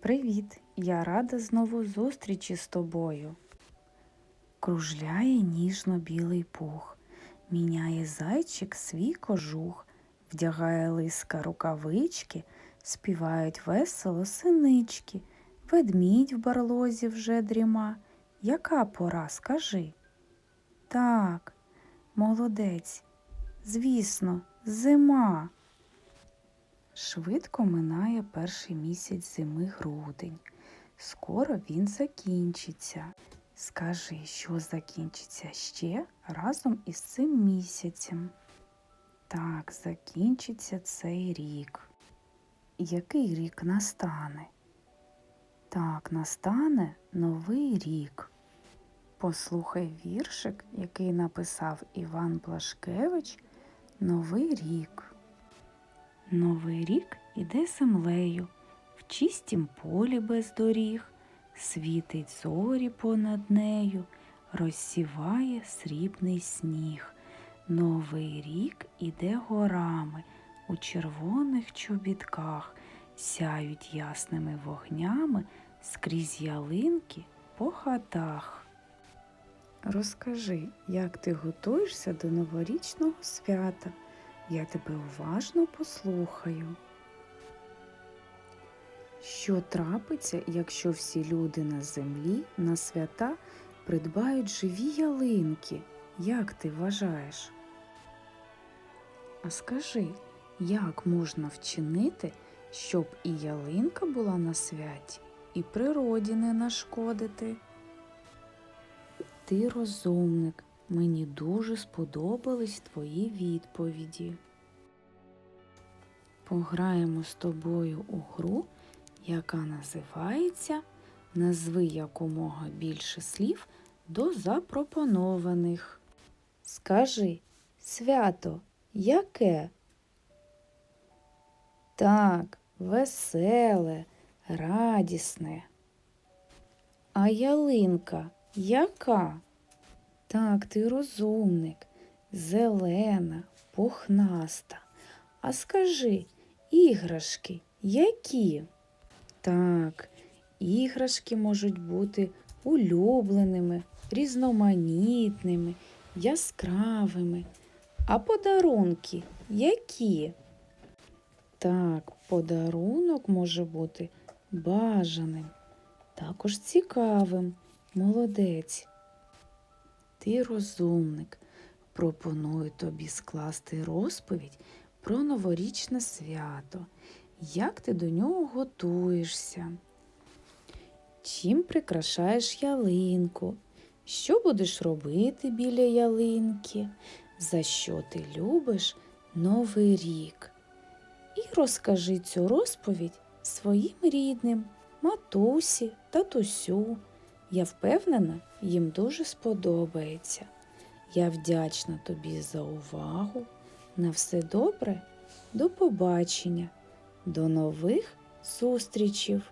Привіт! Я рада знову зустрічі з тобою. Кружляє ніжно білий пух, міняє зайчик свій кожух, вдягає лиска рукавички, співають весело синички, ведмідь в барлозі вже дріма. Яка пора, скажи? Так, молодець, звісно, зима. Швидко минає перший місяць зими грудень. Скоро він закінчиться. Скажи, що закінчиться ще разом із цим місяцем. Так, закінчиться цей рік. Який рік настане? Так, настане новий рік. Послухай віршик, який написав Іван Плашкевич Новий рік. Новий рік іде землею, в чистім полі без доріг, світить зорі понад нею, розсіває срібний сніг. Новий рік іде горами, у червоних чобітках, сяють ясними вогнями скрізь ялинки по хатах. Розкажи, як ти готуєшся до новорічного свята? Я тебе уважно послухаю. Що трапиться, якщо всі люди на землі на свята придбають живі ялинки? Як ти вважаєш? А скажи, як можна вчинити, щоб і ялинка була на святі, і природі не нашкодити? Ти розумник, мені дуже сподобались твої відповіді. Пограємо з тобою у гру, яка називається Назви якомога більше слів до запропонованих. Скажи, свято яке? Так, веселе, радісне. А ялинка яка? Так, ти розумник, зелена, пухнаста. А скажи, іграшки які? Так, іграшки можуть бути улюбленими, різноманітними, яскравими. А подарунки які? Так, подарунок може бути бажаним, також цікавим, молодець. Ти розумник. Пропоную тобі скласти розповідь про новорічне свято. Як ти до нього готуєшся? Чим прикрашаєш ялинку? Що будеш робити біля ялинки? За що ти любиш Новий рік? І розкажи цю розповідь своїм рідним, матусі, татусю. Я впевнена, їм дуже сподобається. Я вдячна тобі за увагу. На все добре, до побачення, до нових зустрічів!